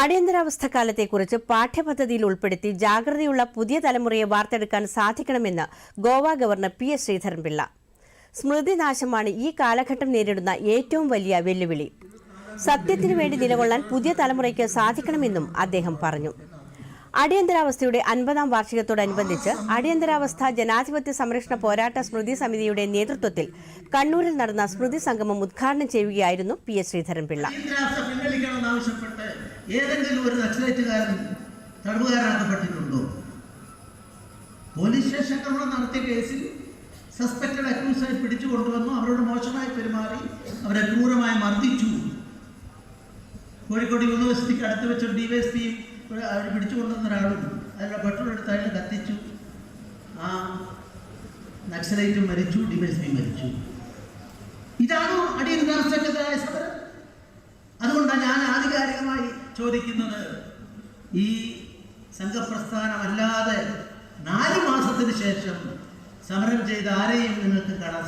അടിയന്തരാവസ്ഥ കാലത്തെക്കുറിച്ച് പാഠ്യപദ്ധതിയിൽ ഉൾപ്പെടുത്തി ജാഗ്രതയുള്ള പുതിയ തലമുറയെ വാർത്തെടുക്കാൻ സാധിക്കണമെന്ന് Goa governor P S Sreedharan Pillai. സ്മൃതിനാശമാണ് ഈ കാലഘട്ടം നേരിടുന്ന ഏറ്റവും വലിയ വെല്ലുവിളി. സത്യത്തിനു വേണ്ടി നിലകൊള്ളാൻ പുതിയ തലമുറയ്ക്ക് സാധിക്കണമെന്നും അദ്ദേഹം പറഞ്ഞു. അടിയന്തരാവസ്ഥയുടെ അൻപതാം വാർഷികത്തോടനുബന്ധിച്ച് അടിയന്തരാവസ്ഥ ജനാധിപത്യ സംരക്ഷണ പോരാട്ട സ്മൃതി സമിതിയുടെ നേതൃത്വത്തിൽ കണ്ണൂരിൽ നടന്ന സ്മൃതി സംഗമം ഉദ്ഘാടനം ചെയ്യുകയായിരുന്നു പി എസ് ശ്രീധരൻപിള്ള. ഏതെങ്കിലും ഒരു നക്സലൈറ്റുകാരൻ തടവുകാരാക്കപ്പെട്ടിട്ടുണ്ടോ പോലീസ് സ്റ്റേഷൻ നടത്തിയ കേസിൽ സസ്പെക്റ്റഡ് അക്യൂസായി പിടിച്ചു കൊണ്ടുവന്നു അവരോട് മോശമായി പെരുമാറി അവരെ ക്രൂരമായി മർദ്ദിച്ചു. കോഴിക്കോട് യൂണിവേഴ്സിറ്റിക്ക് അടുത്ത് വെച്ചൊരു ഡി വൈ എസ് പിയും അവർ പിടിച്ചു കൊണ്ടുവന്ന ഒരാളും അതിലുള്ള പെട്രോൾ എടുത്ത് അയാൾ കത്തിച്ചു. ആ നക്സലൈറ്റ് മരിച്ചു ഡി വൈ എസ് പി മരിച്ചു. ഇതാണോ അടിയന്തരാവസ്ഥക്കെതിരായ സമരം? അതുകൊണ്ടാണ് ഞാൻ ആധികാരികമായി ചോദിക്കുന്നത്. ഈ സംഘപ്രസ്ഥാനമല്ലാതെ നാല് മാസത്തിന് ശേഷം സമരം ചെയ്ത ആരെയും നിങ്ങൾക്ക് കാണാൻ